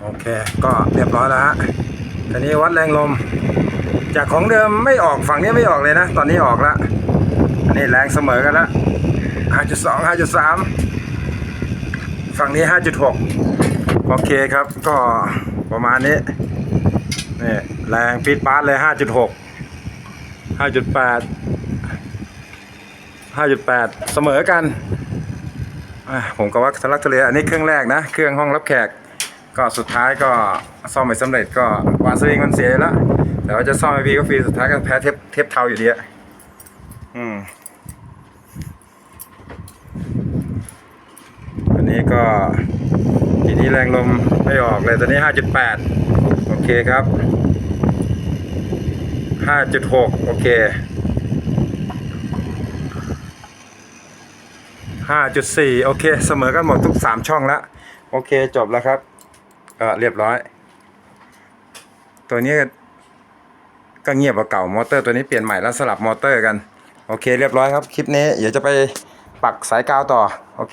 โอเค ก็เรียบร้อยแล้วฮะตอนนี้วัดแรงลม จากของเดิมไม่ออกฝั่งนี้ไม่ออกเลยนะ ตอนนี้ออกแล้วอันนี้แรงเสมอกันล้ว5.2 5.3 ฝั่งนี้ 5.6 โอเคครับ ก็ประมาณนี้นี่แรงปีดปาร์ตเลย 5.6 5.8 5.8 เสมอกัน ผมก็ว่าทะลักทะเลอันนี้เครื่องแรกนะ เครื่องห้องรับแขก ก็สุดท้ายก็ซ่อมไม่สำเร็จก็วาสวิงมันเสียแล้วแต่ว่าจะซ่อมไอพีก็ฟรีสุดท้ายก็แพ้เทปเทปเทาอยู่ดีอะอืมอันนี้ก็ทีนี้แรงลมไม่ออกเลยตอนนี้ 5.8 โอเคครับ 5.6 โอเค 5.4 โอเค เสมอกันหมดทุก 3 ช่องแล้ว โอเคจบแล้วครับ เออเรียบร้อย ตัวนี้ก็เงียบกว่าเก่ามอเตอร์ตัวนี้เปลี่ยนใหม่แล้วสลับมอเตอร์กัน โอเคเรียบร้อยครับ คลิปนี้เดี๋ยวจะไปปักสายกาวต่อ โอเค